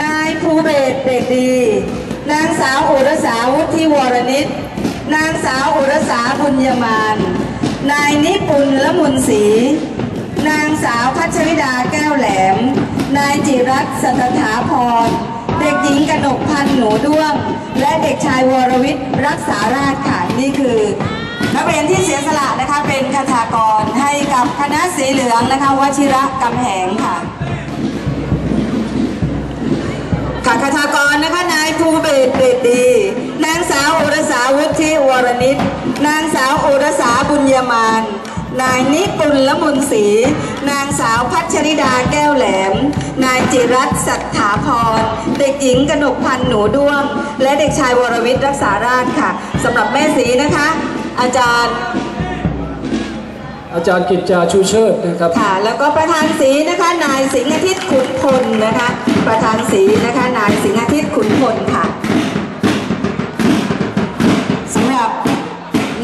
นายภูเบศเด็กดี นางสาวอุรสาวุฒิวรนิตนางสาวอุรสาบุญยมาน นายนิปุลละมุนศรีนางสาวพัชริดาแก้วแหลม นายจิรัตสัทธาพร เด็กหญิงกนกพันธ์หนูด้วง และเด็กชายวรวิทย์รักษาราชค่ะนี่คือนักเรียนที่เสียสละนะคะเป็นคาถากรให้กับคณะสีเหลืองนะคะวชิระกำแหงค่ะคาถากรนะคะนายภูเบศรเดชดี นางสาวอุรสาวุฒิวรนิตนางสาวอุรสาบุญยมานนายนิปุลละมุนศรีนางสาวพัชริดาแก้วแหลม นายจิรัตน์สัทธาพร เด็กหญิงกนกพันธ์หนูด้วง และเด็กชายวรวิทย์รักษาราชค่ะสำหรับแม่สีนะคะ อาจารย์อาจารย์กิจจาชูเชิดนะครับ ค่ะ แล้วก็ประธานสีนะคะ นายสิงห์อาทิตย์ขุนพลนะคะ ประธานสีนะคะ นายสิงห์อาทิตย์ขุนพลค่ะ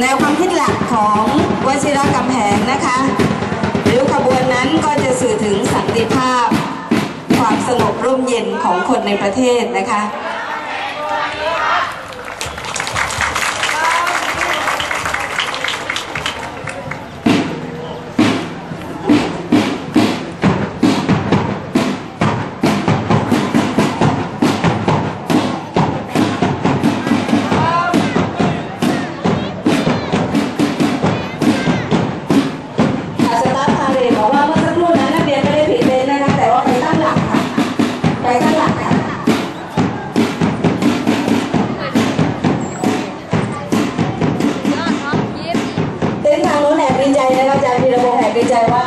แนวความคิดหลักของวชิรกำแหงนะคะริ้วขบวนนั้นก็จะสื่อถึงสันติภาพ ความสงบร่มเย็นของคนในประเทศนะคะค่ะ ใจว่า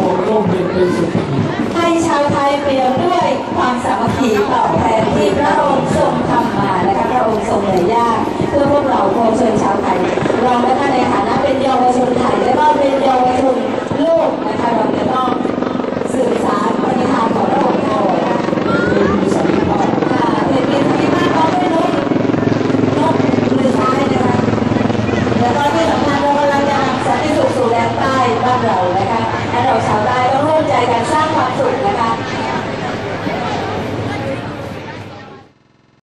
ขอเชิญครูร่วมเป็นเป็นสุขีให้ชาวไทยเปลี่ยนด้วยความสามัคคีตอบแทนที่พระองค์ทรงทำมานะคะพระองค์ทรงเหนื่อยยาก เพื่อพวกเราพวกชนชาวไทย เรานะคะในฐานะเป็นเยาวชนไทยและก็เป็นเยาวชนโลกนะคะเราจะต้องสื่อสารปณิธานของพระองค์ก่อนเป็นมีสันติภาพค่ะเห็นเป็นที่มากเราด้วยนกนกมือซ้ายนะคะแล้วก็ที่สำคัญเรากำลังจะนำสันติสุขสู่แดนใต้บ้านเรานะคะ และเ